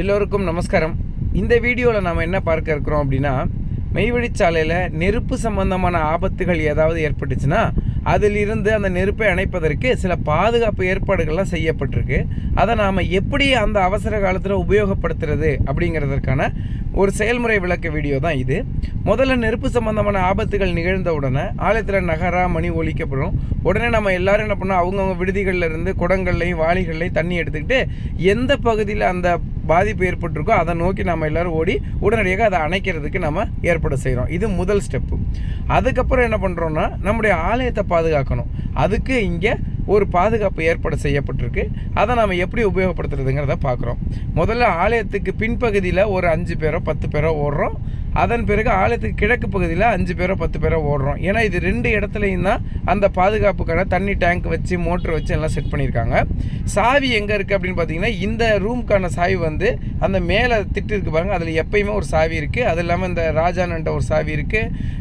எல்லோருக்கும் நமஸ்காரம். இந்த வீடியோவில் நாம் என்ன பார்க்க இருக்கிறோம் அப்படின்னா மெய்வழிச்சாலையில் நெருப்பு சம்பந்தமான ஆபத்துகள் ஏதாவது ஏற்பட்டுச்சுன்னா அதிலிருந்து அந்த நெருப்பை அணைப்பதற்கு சில பாதுகாப்பு ஏற்பாடுகள்லாம் செய்யப்பட்டிருக்கு. அதை நாம் எப்படி அந்த அவசர காலத்தில் உபயோகப்படுத்துறது அப்படிங்கிறதற்கான ஒரு செயல்முறை விளக்க வீடியோ தான் இது. முதல்ல நெருப்பு சம்பந்தமான ஆபத்துகள் நிகழ்ந்த உடனே ஆலயத்தில் நகரா மணி ஒழிக்கப்படும். உடனே நம்ம எல்லாரும் என்ன பண்ணோம் அவங்கவுங்க விடுதிகளில் இருந்து குடங்கள்லையும் வாளிகள்லையும் தண்ணி எடுத்துக்கிட்டு எந்த பகுதியில் அந்த பாதிப்பு ஏற்பட்டிருக்கோ அதை நோக்கி நம்ம எல்லாரும் ஓடி உடனடியாக அதை அணைக்கிறதுக்கு நம்ம ஏற்பாடு செய்கிறோம் இது முதல் ஸ்டெப்பு. அதுக்கப்புறம் என்ன பண்ணுறோன்னா நம்முடைய ஆலயத்தை பாதுகாக்கணும். அதுக்கு இங்கே ஒரு பாதுகாப்பு ஏற்பாடு செய்யப்பட்டிருக்கு. அதை நாம் எப்படி உபயோகப்படுத்துறதுங்கிறத பார்க்குறோம். முதல்ல ஆலயத்துக்கு பின்பகுதியில் ஒரு அஞ்சு பேரோ பத்து பேரோ ஓடுறோம். அதன் பிறகு ஆலயத்துக்கு கிழக்கு பகுதியில் அஞ்சு பேரோ பத்து பேரோ ஓடுறோம். ஏன்னா இது ரெண்டு இடத்துலையும் தான் அந்த பாதுகாப்புக்கான தண்ணி டேங்க் வச்சு மோட்ரு வச்சு எல்லாம் செட் பண்ணியிருக்காங்க. சாவி எங்கே இருக்குது அப்படின்னு பார்த்தீங்கன்னா இந்த ரூமுக்கான சாவி வந்து அந்த மேலே திட்டு இருக்கு பாருங்கள் அதில் எப்பயுமே ஒரு சாவி இருக்குது அது இல்லாமல் இந்த ராஜானன்ற ஒரு சாவி இருக்குது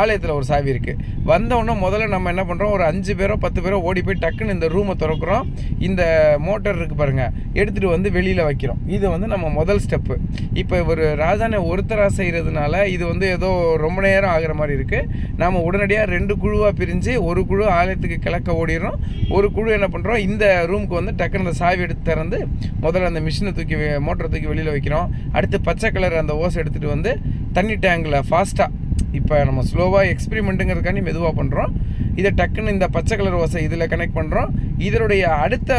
ஆலயத்தில் ஒரு சாவி இருக்குது வந்தவுடனே முதல்ல நம்ம என்ன பண்ணுறோம் ஒரு அஞ்சு பேரோ பத்து பேரோ ஓடி போய் டக்குன்னு இந்த ரூமை திறக்கிறோம். இந்த மோட்டர் இருக்குது பாருங்கள் எடுத்துகிட்டு வந்து வெளியில் வைக்கிறோம். இது வந்து நம்ம முதல் ஸ்டெப்பு இப்போ ஒரு ராஜானை ஒருத்தராக இருக்கிறதுனால இது வந்து ஏதோ ரொம்ப நேரம் ஆகிற மாதிரி இருக்குது நாம் உடனடியாக ரெண்டு குழுவாக பிரிஞ்சு ஒரு குழு ஆலயத்துக்கு கிழக்க ஓடிடுறோம். ஒரு குழு என்ன பண்ணுறோம் இந்த ரூமுக்கு வந்து டக்குன்னு அந்த சாவி எடுத்து திறந்து முதல்ல அந்த மிஷினை தூக்கி மோட்டரை தூக்கி வெளியில் வைக்கிறோம். அடுத்து பச்சை கலர் அந்த ஓஸ் எடுத்துகிட்டு வந்து தண்ணி டேங்கில் ஃபாஸ்ட்டாக இப்போ நம்ம ஸ்லோவாக எக்ஸ்பிரிமெண்ட்டுங்கிறதுக்காண்டி மெதுவாக பண்ணுறோம் இதை டக்குன்னு இந்த பச்சை கலர் ஓசை இதில் கனெக்ட் பண்ணுறோம் இதனுடைய அடுத்த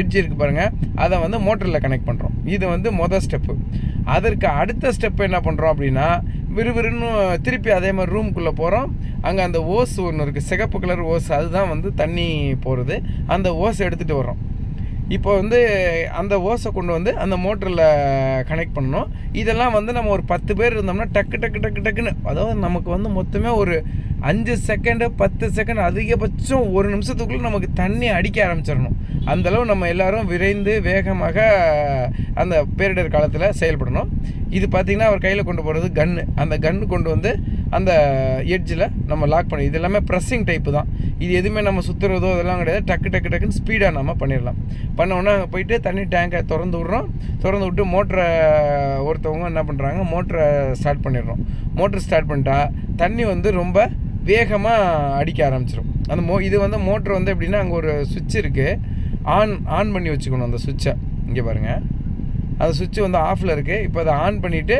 எட்ஜ் இருக்குது பாருங்கள் அதை வந்து மோட்டரில் கனெக்ட் பண்ணுறோம் இது வந்து மொதல் ஸ்டெப்பு அதற்கு அடுத்த ஸ்டெப் என்ன பண்ணுறோம் அப்படின்னா விறுவிறுன்னு திருப்பி அதே மாதிரி ரூம்குள்ளே போகிறோம் அங்கே அந்த ஓஸ் ஒன்று இருக்குது சிகப்பு கலர் ஓஸ். அதுதான் வந்து தண்ணி போகிறது அந்த ஓஸ் எடுத்துகிட்டு வரோம் இப்போ வந்து அந்த ஓஸை கொண்டு வந்து அந்த மோட்டரில் கனெக்ட் பண்ணணும். இதெல்லாம் வந்து நம்ம ஒரு பத்து பேர் இருந்தோம்னா டக்கு டக்கு டக்கு டக்குன்னு அதாவது நமக்கு வந்து மொத்தமே ஒரு அஞ்சு செகண்டு பத்து செகண்ட் அதிகபட்சம் ஒரு நிமிஷத்துக்குள்ளே நமக்கு தண்ணி அடிக்க ஆரம்பிச்சிடணும். அந்தளவு நம்ம எல்லோரும் விரைந்து வேகமாக அந்த பேரிடர் காலத்தில் செயல்படணும். இது பார்த்திங்கன்னா அவர் கையில் கொண்டு போகிறது கன்று அந்த கன்று கொண்டு வந்து அந்த எட்ஜில் நம்ம லாக் பண்ணி இது எல்லாமே ப்ரெஸ்ஸிங் டைப்பு தான். இது எதுவுமே நம்ம சுற்றுறதோ இதெல்லாம் கிடையாது. டக்கு டக்கு டக்குன்னு ஸ்பீடாக நம்ம பண்ணிடலாம். பண்ண உடனே அங்கே போயிட்டு தண்ணி டேங்கை திறந்து விட்றோம். திறந்து விட்டு மோட்டரை ஒருத்தவங்க என்ன பண்ணுறாங்க மோட்டரை ஸ்டார்ட் பண்ணிடுறோம். மோட்ரு ஸ்டார்ட் பண்ணிட்டா தண்ணி வந்து ரொம்ப வேகமாக அடிக்க ஆரம்பிச்சிடும் அந்த மோ இது வந்து மோட்ரு வந்து எப்படின்னா அங்கே ஒரு சுவிட்ச் இருக்குது ஆன் ஆன் பண்ணி வச்சுக்கணும் அந்த சுவிட்சை இங்கே பாருங்கள் அந்த சுவிட்ச் வந்து ஆஃபில் இருக்குது இப்போ அதை ஆன் பண்ணிவிட்டு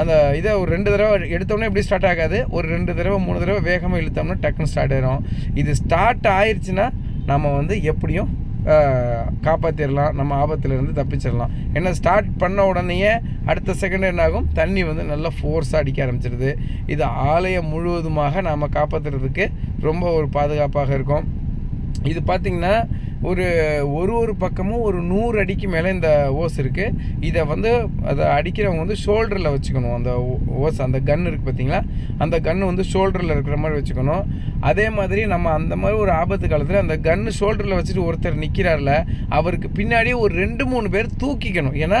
அந்த இதை ஒரு ரெண்டு தடவை எடுத்தோடனே எப்படி ஸ்டார்ட் ஆகாது? ஒரு ரெண்டு தடவை மூணு தடவை வேகமாக இழுத்தோம்னா டக்குன்னு ஸ்டார்ட் ஆயிரும். இது ஸ்டார்ட் ஆயிடுச்சுன்னா நம்ம வந்து எப்படியும் காப்பாற்றிடலாம் நம்ம ஆபத்துலேருந்து தப்பிச்சிடலாம் ஏன்னா ஸ்டார்ட் பண்ண உடனேயே அடுத்த செகண்ட் என்னாகும் தண்ணி வந்து நல்லா ஃபோர்ஸாக அடிக்க ஆரம்பிச்சிருது. இது ஆலயம் முழுவதுமாக நாம் காப்பாற்றுறதுக்கு ரொம்ப ஒரு பாதுகாப்பாக இருக்கும். இது பார்த்திங்கன்னா ஒரு ஒரு ஒரு பக்கமும் ஒரு நூறு அடிக்கு மேலே இந்த ஓஸ் இருக்குது இதை வந்து அதை அடிக்கிறவங்க வந்து ஷோல்டரில் வச்சுக்கணும். அந்த ஓஸ் அந்த கன் இருக்குது பார்த்தீங்களா அந்த கன்று வந்து ஷோல்டரில் இருக்கிற மாதிரி வச்சுக்கணும். அதே மாதிரி நம்ம அந்த மாதிரி ஒரு ஆபத்து காலத்தில் அந்த கன்று ஷோல்டரில் வச்சுட்டு ஒருத்தர் நிற்கிறார்ல அவருக்கு பின்னாடி ஒரு ரெண்டு மூணு பேர் தூக்கிக்கணும். ஏன்னா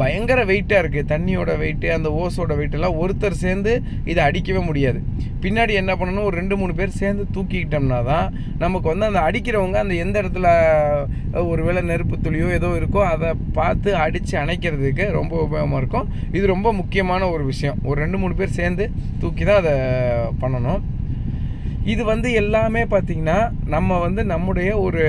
பயங்கர வெயிட்டாக இருக்குது தண்ணியோட வெயிட்டு அந்த ஓஸோட வெயிட்டெல்லாம் ஒருத்தர் சேர்ந்து இதை அடிக்கவே முடியாது. பின்னாடி என்ன பண்ணணும்? ஒரு ரெண்டு மூணு பேர் சேர்ந்து தூக்கிக்கிட்டோம்னா தான் நமக்கு வந்து அந்த அடிக்கிறவங்க அந்த எந்த இடத்துல ஒரு வேளை நெருப்பு துளியோ ஏதோ இருக்கோ அதை பார்த்து அடித்து அணைக்கிறதுக்கு ரொம்ப உபயோகமாக இருக்கும். இது ரொம்ப முக்கியமான ஒரு விஷயம். ஒரு ரெண்டு மூணு பேர் சேர்ந்து தூக்கி தான் அதை பண்ணணும். இது வந்து எல்லாமே பார்த்திங்கன்னா நம்ம வந்து நம்முடைய ஒரு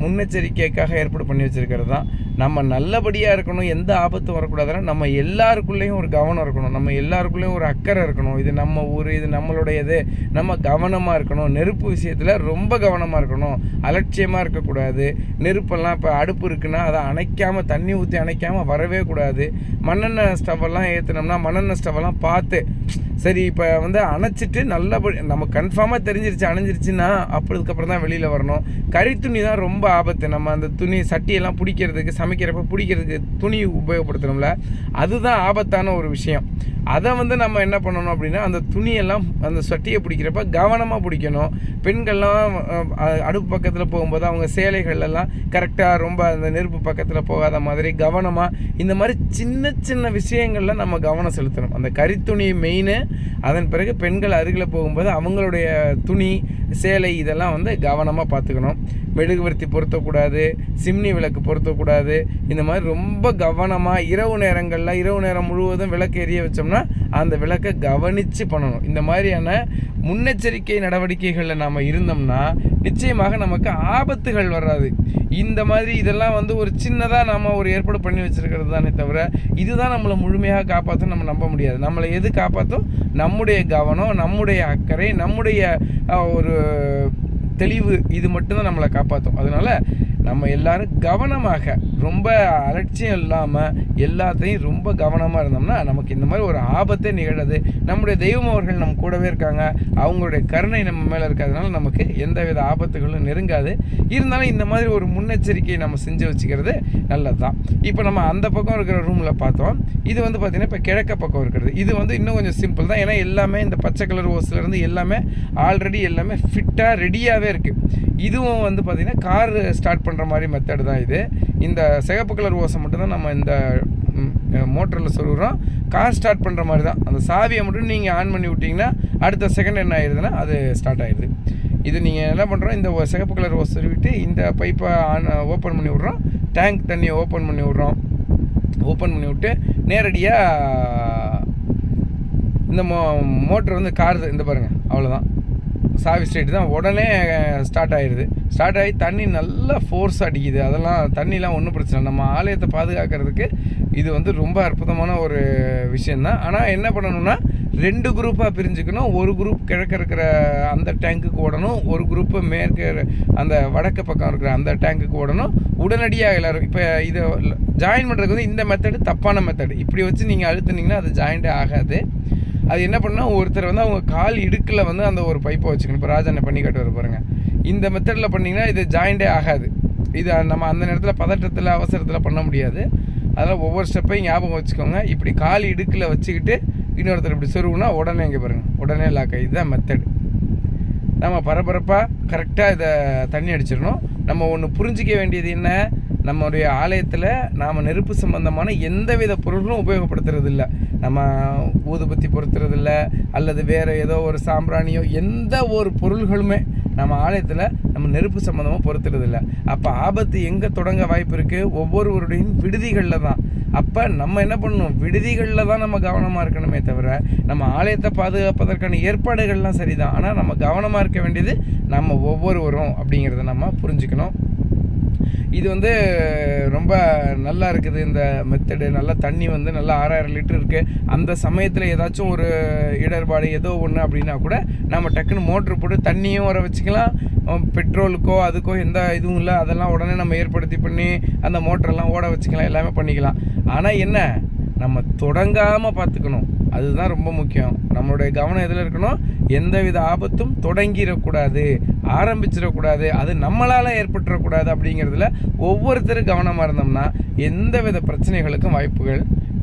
முன்னெச்சரிக்கைக்காக ஏற்பாடு பண்ணி வச்சுருக்கிறது தான். நம்ம நல்லபடியாக இருக்கணும் எந்த ஆபத்தும் வரக்கூடாதுன்னா நம்ம எல்லாருக்குள்ளேயும் ஒரு கவனம் இருக்கணும். நம்ம எல்லாருக்குள்ளேயும் ஒரு அக்கறை இருக்கணும். இது நம்ம ஊர் இது நம்மளுடையது. நம்ம கவனமாக இருக்கணும். நெருப்பு விஷயத்தில் ரொம்ப கவனமாக இருக்கணும். அலட்சியமாக இருக்கக்கூடாது. நெருப்பெல்லாம் இப்போ அடுப்பு இருக்குன்னா அதை அணைக்காமல் தண்ணி ஊற்றி அணைக்காமல் வரவே கூடாது. மண்ணெண்ணெய் ஸ்டவ்வெல்லாம் ஏற்றினோம்னா மண்ணெண்ணெய் ஸ்டவ்வெல்லாம் பார்த்து சரி இப்போ வந்து அணைச்சிட்டு நல்லபடி நம்ம கன்ஃபார்மாக தெரிஞ்சிருச்சு அணைஞ்சிருச்சுன்னா அப்போதுக்கப்புறம் தான் வெளியில் வரணும். கறி துணி தான் ரொம்ப ஆபத்து. நம்ம அந்த துணி சட்டியெல்லாம் பிடிக்கிறதுக்கு சமைக்கிறப்ப பிடிக்கிறதுக்கு துணி உபயோகப்படுத்துகிறோம்ல அதுதான் ஆபத்தான ஒரு விஷயம். அதை வந்து நம்ம என்ன பண்ணணும் அப்படின்னா அந்த துணியெல்லாம் அந்த சட்டியை பிடிக்கிறப்ப கவனமாக பிடிக்கணும். பெண்கள்லாம் அடுப்பு பக்கத்தில் போகும்போது அவங்க சேலைகள்லாம் கரெக்டாக ரொம்ப அந்த நெருப்பு பக்கத்தில் போகாத மாதிரி கவனமாக இந்த மாதிரி சின்ன சின்ன விஷயங்களில் நம்ம கவனம் செலுத்தணும். அந்த கறித்துணி மெயின் அதன் பிறகு பெண்கள் அருகில் போகும்போது அவங்களுடைய துணி சேலை இதெல்லாம் வந்து கவனமாக பார்த்துக்கணும். மெழுகுவர்த்தி பொருத்தக்கூடாது சிம்னி விளக்கு பொருத்தக்கூடாது இந்த மாதிரி ரொம்ப கவனமாக இரவு நேரங்களில் இரவு நேரம் முழுவதும் விளக்கு எரிய வச்சோம்னா அந்த விளக்கை கவனித்து பண்ணணும். இந்த மாதிரியான முன்னெச்சரிக்கை நடவடிக்கைகளில் நாம் இருந்தோம்னா நிச்சயமாக நமக்கு ஆபத்துகள் வராது. இந்த மாதிரி இதெல்லாம் வந்து ஒரு சின்னதாக நம்ம ஒரு ஏற்பாடு பண்ணி வச்சுருக்கிறது தானே தவிர இதுதான் நம்மளை முழுமையாக காப்பாற்றும் நம்ம நம்ப முடியாது. நம்மளை எது காப்பாற்றும் நம்முடைய கவனம் நம்முடைய அக்கறை நம்முடைய ஒரு தெளிவு இது மட்டும்தான் நம்மளை காப்பாற்றும் அதனால் நம்ம எல்லாரும் கவனமாக ரொம்ப அலட்சியம் இல்லாமல் எல்லாத்தையும் ரொம்ப கவனமாக இருந்தோம்னா நமக்கு இந்த மாதிரி ஒரு ஆபத்தே நிகழது. நம்முடைய தெய்வம் அவர்கள் நம்ம கூடவே இருக்காங்க. அவங்களுடைய கருணை நம்ம மேலே இருக்கிறதுனால நமக்கு எந்தவித ஆபத்துகளும் நெருங்காது. இருந்தாலும் இந்த மாதிரி ஒரு முன்னெச்சரிக்கையை நம்ம செஞ்சு வச்சுக்கிறது நல்லது தான் இப்போ நம்ம அந்த பக்கம் இருக்கிற ரூமில் பார்த்தோம். இது வந்து பார்த்திங்கன்னா இப்போ கிழக்க பக்கம் இருக்கிறது. இது வந்து இன்னும் கொஞ்சம் சிம்பிள் தான். ஏன்னா எல்லாமே இந்த பச்சை கலர் ஓஸ்லேருந்து எல்லாமே ஆல்ரெடி எல்லாமே ஃபிட்டாக ரெடியாகவே இருக்குது இதுவும் வந்து பார்த்திங்கன்னா கார் ஸ்டார்ட் பண்ணுற மாதிரி மெத்தடு தான் இது. இந்த சிகப்பு கலர் ஓசை மட்டும்தான் நம்ம இந்த மோட்டரில் சொல்கிறோம் கார் ஸ்டார்ட் பண்ணுற மாதிரி தான். அந்த சாவியை மட்டும் நீங்கள் ஆன் பண்ணி விட்டிங்கன்னா அடுத்த செகண்ட் என்ன ஆயிடுதுன்னா அது ஸ்டார்ட் ஆயிடுது இது நீங்கள் என்ன பண்ணுறோம் இந்த சிகப்பு கலர் ஓசை விட்டு இந்த பைப்பை ஆன் ஓப்பன் பண்ணி விட்றோம். டேங்க் தண்ணியை ஓப்பன் பண்ணி விட்றோம். ஓப்பன் பண்ணி விட்டு நேரடியாக இந்த மோ மோட்ரு வந்து கார் இந்த பாருங்கள் அவ்வளோதான் சாவி ஸ்ட்ரைட் தான். உடனே ஸ்டார்ட் ஆயிடுது ஸ்டார்ட் ஆகி தண்ணி நல்லா ஃபோர்ஸ் அடிக்குது. அதெல்லாம் தண்ணிலாம் ஒன்றும் பிரச்சனை இல்லை. நம்ம ஆலயத்தை பாதுகாக்கிறதுக்கு இது வந்து ரொம்ப அற்புதமான ஒரு விஷயந்தான் ஆனால் என்ன பண்ணணும்னா ரெண்டு குரூப்பாக பிரிஞ்சுக்கணும். ஒரு குரூப் கிழக்க இருக்கிற அந்த டேங்க்குக்கு ஓடணும். ஒரு குரூப்பு மேற்கு அந்த வடக்கு பக்கம் இருக்கிற அந்த டேங்க்குக்கு ஓடணும். உடனடியாக எல்லோரும் இப்போ இதை ஜாயின் பண்ணுறதுக்கு வந்து இந்த மெத்தடு தப்பான மெத்தடு இப்படி வச்சு நீங்கள் அழுத்துனீங்கன்னா அது ஜாயிண்டே ஆகாது. அது என்ன பண்ணால் ஒருத்தர் வந்து அவங்க கால் இடுக்கில் வந்து அந்த ஒரு பைப்பை வச்சுக்கணும். இப்போ ராஜனை பண்ணி காட்டுவார் பாருங்கள் இந்த மெத்தடில் பண்ணிங்கன்னா இது ஜாயிண்டே ஆகாது. இது நம்ம அந்த நேரத்தில் பதட்டத்தில் அவசரத்தில் பண்ண முடியாது. அதனால் ஒவ்வொரு ஸ்டெப்பையும் ஞாபகம் வச்சுக்கோங்க. இப்படி கால் இடுக்கில் வச்சுக்கிட்டு இன்னொருத்தர் இப்படி சொருவுனா உடனே இங்கே பாருங்கள் உடனே லாக் இதுதான் மெத்தட் நம்ம பரபரப்பாக கரெக்டாக இதை தண்ணி அடிச்சிடணும். நம்ம ஒன்று புரிஞ்சிக்க வேண்டியது என்ன? நம்மளுடைய ஆலயத்தில் நாம் நெருப்பு சம்பந்தமான எந்தவித வித உபயோகப்படுத்துறது இல்ல நம்ம ஊதுபத்தி பொருத்துறதில்ல அல்லது வேறு ஏதோ ஒரு சாம்பிராணியோ எந்த ஒரு பொருள்களுமே நம்ம ஆலயத்தில் நம்ம நெருப்பு சம்மந்தமாக பொறுத்துறதில்ல அப்போ ஆபத்து எங்கே தொடங்க வாய்ப்பு இருக்குது ஒவ்வொருவருடைய விடுதிகளில் தான். அப்போ நம்ம என்ன பண்ணணும்? விடுதிகளில் தான் நம்ம கவனமாக இருக்கணுமே தவிர நம்ம ஆலயத்தை பாதுகாப்பதற்கான ஏற்பாடுகள்லாம் சரிதான். ஆனால் நம்ம கவனமாக இருக்க வேண்டியது நம்ம ஒவ்வொருவரும் அப்படிங்கிறத நம்ம புரிஞ்சுக்கணும். இது வந்து ரொம்ப நல்லா இருக்குது இந்த மெத்தடு நல்லா தண்ணி வந்து நல்லா ஆறாயிரம் லிட்டர் இருக்குது அந்த சமயத்தில் ஏதாச்சும் ஒரு இடர்பாடு ஏதோ ஒன்று அப்படின்னா கூட நம்ம டக்குன்னு மோட்ரு போட்டு தண்ணியும் வர வச்சுக்கலாம். பெட்ரோலுக்கோ அதுக்கோ எந்த இதுவும் இல்லை. அதெல்லாம் உடனே நம்ம ஏற்படுத்தி பண்ணி அந்த மோட்டரெல்லாம் ஓட வச்சுக்கலாம். எல்லாமே பண்ணிக்கலாம். ஆனால் என்ன? நம்ம தொடங்காமல் பார்த்துக்கணும். அதுதான் ரொம்ப முக்கியம். நம்மளுடைய கவனம் எதில் இருக்கணும்? எந்தவித ஆபத்தும் தொடங்கிடக்கூடாது. ஆரம்பிச்சிடக்கூடாது. அது நம்மளால் ஏற்பட்டுறக்கூடாது அப்படிங்கிறதுல ஒவ்வொருத்தரும் கவனமாக இருந்தோம்னா எந்தவித பிரச்சனைகளுக்கும் வாய்ப்புகள்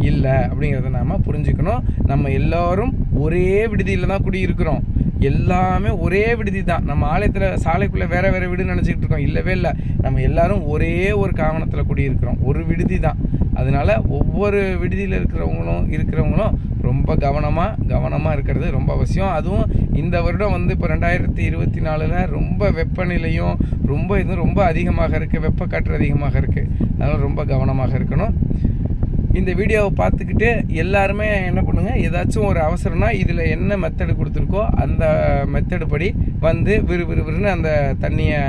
இல்லை அப்படிங்கிறத நாம் புரிஞ்சுக்கணும். நம்ம எல்லோரும் ஒரே விடுதியில் தான் குடியிருக்கிறோம். எல்லாமே ஒரே விடுதி தான். நம்ம ஆலயத்தில் சாலைக்குள்ளே வேறு வேறு வீடு நினச்சிக்கிட்டு இருக்கோம். இல்லவே இல்லை. நம்ம எல்லாரும் ஒரே ஒரு காவணத்தில் குடியிருக்கிறோம். ஒரு விடுதி தான். அதனால ஒவ்வொரு விடுதியில் இருக்கிறவங்களும் இருக்கிறவங்களும் ரொம்ப கவனமாக கவனமாக இருக்கிறது ரொம்ப அவசியம். அதுவும் இந்த வருடம் வந்து இப்போ ரெண்டாயிரத்தி இருபத்தி நாலில் ரொம்ப வெப்பநிலையும் ரொம்ப இதுவும் ரொம்ப அதிகமாக இருக்குது வெப்பக்காற்று அதிகமாக இருக்குது அதனால் ரொம்ப கவனமாக இருக்கணும். இந்த வீடியோவை பார்த்துக்கிட்டு எல்லாருமே என்ன பண்ணுங்கள் ஏதாச்சும் ஒரு அவசரம்னா இதில் என்ன மெத்தடு கொடுத்துருக்கோ அந்த மெத்தடு படி வந்து விறு விறுவிறுன்னு அந்த தண்ணியை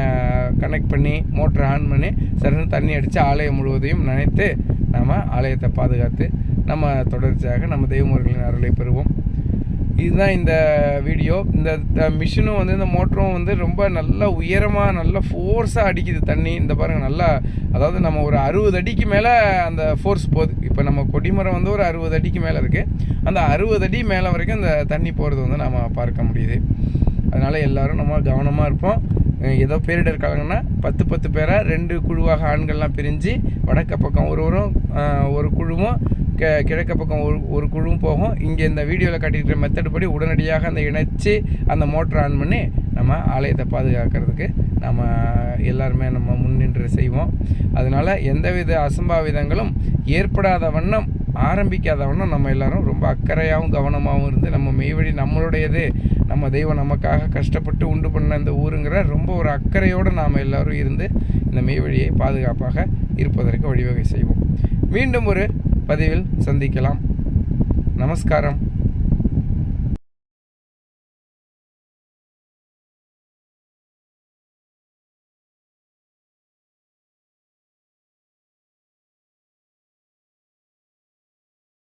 கனெக்ட் பண்ணி மோட்டரை ஆன் பண்ணி சரணு தண்ணி அடித்து ஆலயம் முழுவதையும் நினைத்து நாம் ஆலயத்தை பாதுகாத்து நம்ம தொடர்ச்சியாக நம்ம தெய்வமுறைகளின் அருளை பெறுவோம். இதுதான் இந்த வீடியோ. இந்த த- மிஷினும் வந்து இந்த மோட்டரும் வந்து ரொம்ப நல்ல உயரமாக நல்லா ஃபோர்ஸாக அடிக்குது தண்ணி. இந்த பாருங்கள் நல்லா அதாவது நம்ம ஒரு அறுபது அடிக்கு மேலே அந்த ஃபோர்ஸ் போகுது. இப்போ நம்ம கொடிமரம் வந்து ஒரு அறுபது அடிக்கு மேலே இருக்குது அந்த அறுபது அடி மேலே வரைக்கும் இந்த தண்ணி போகிறது வந்து நம்ம பார்க்க முடியுது. அதனால் எல்லோரும் நம்ம கவனமாக இருப்போம். ஏதோ பேரிடர் காலங்கன்னா பத்து பத்து பேராக ரெண்டு குழுவாக ஆண்கள்லாம் பிரிஞ்சு வடக்க பக்கம் ஒருவரும் ஒரு குழுவும் கி கிழக்க பக்கம் ஒரு ஒரு குழுவும் போகும். இங்கே இந்த வீடியோவில் காட்டியிருக்கிற மெத்தட் படி உடனடியாக அந்த இணைச்சி அந்த மோட்டர் ஆன் பண்ணி நம்ம ஆலயத்தை பாதுகாக்கிறதுக்கு நம்ம எல்லாருமே நம்ம முன்னின்று செய்வோம். அதனால் எந்தவித அசம்பாவிதங்களும் ஏற்படாத வண்ணம் ஆரம்பிக்காத வண்ணம் நம்ம எல்லோரும் ரொம்ப அக்கறையாகவும் கவனமாகவும் இருந்து நம்ம மெய்வழி நம்மளுடையது நம்ம தெய்வம் நமக்காக கஷ்டப்பட்டு உண்டு பண்ண இந்த ஊருங்கிற ரொம்ப ஒரு அக்கறையோடு நாம் எல்லாரும் இருந்து இந்த மெய்வழியை பாதுகாப்பாக இருப்பதற்கு வழிவகை செய்வோம். மீண்டும் ஒரு பதிவில் சந்திக்கலாம். நமஸ்காரம்.